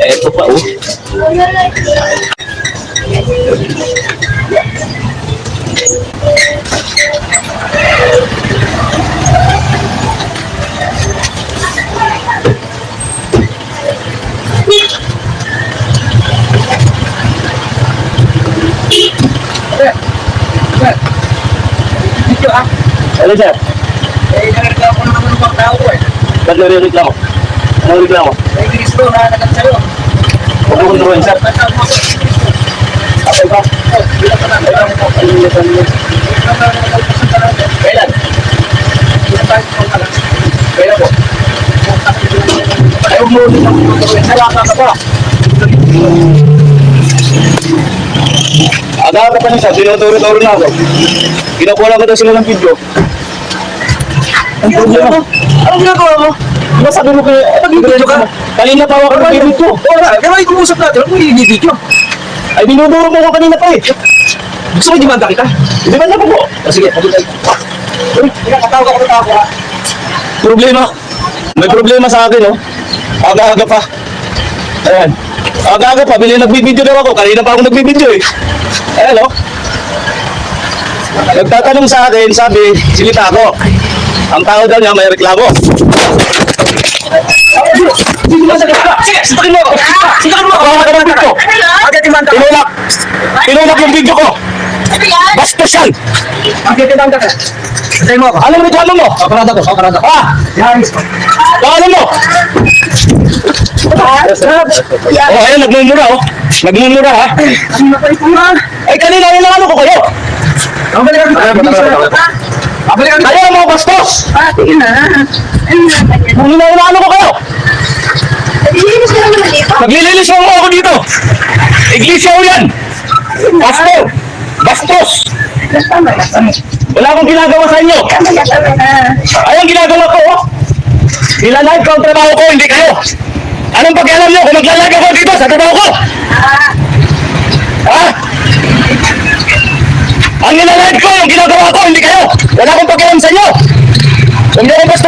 Eto pa, oh. Ano, sir? Eh, nagreklamo na naman ng mga tao eh. Ba't nare-reklamo? Anong reklamo? Eh, bilis ko na nagat sa'yo. Huwag mo kontrolin, sir. Okay ba? Bilang ka na. Bilang. Ano ano Bilang ka na nagpasan ka natin. Kailan? Bilang po? Ay, huwag mo ulit ang tuturuin. Salamat ka pa. Aga ka pa niya, sir. Tinuturo-turo na ako. Kinukuha ko daw sila ng video. Ang problema. Anong ginagawa mo? Diba sabi mo kayo, eh, Nag-video ka? Kanina pa ako ng video. Wala. Kaya may kumusap natin. Mo i-video. Ay, dinuduro mo ko kanina pa eh. Gusto mo i-demanda kita? Ba na po po? O sige, tayo. Uy, katawag ako ng tao ha. Problema. May problema sa akin, oh. Aga-aga pa. Ayan. Aga-aga pa, bili nagbibideo daw ako. Kanina pa ako nagbibideo eh. Ayan, oh. Nagtatanong sa akin, sabi, silita ako. Ang tao daw niya may reklamo. Hindi mo. Sige, sitakin mo ako. Sitakin mo ako. Tinulak. Yung video ko. Bastos yan. Agad demanda ka. Sitakin mo ako. Anong reklamo mo? Kaparada ko, kaparada ko. Ah! Yaris ko. Ano mo? Oh, ayan, nagmumura, oh. Nagmumura, ha? Ano? Ay, kanina, ano ko kayo? Ang balikan ka. Kayo ang mga bastos! Ah, sige na. Ano na ba yan? Kung inaano ko kayo, Nililinis ka naman dito. naglilinis mo ako dito. Iglesia ko yan. Pastor. Bastos. Tama na, tama. Wala akong ginagawa sa inyo. Tama na, tama ginagawa ko, oh. Nilalive ko ang trabaho ko, hindi kayo. Anong pakialam nyo kung maglalag ako dito sa trabaho ko? Ah, Ha? Ang nilalive ko, yung ginagawa ko, hindi kayo. Wala akong pakialam sa inyo. Huwag niyo akong bastusin.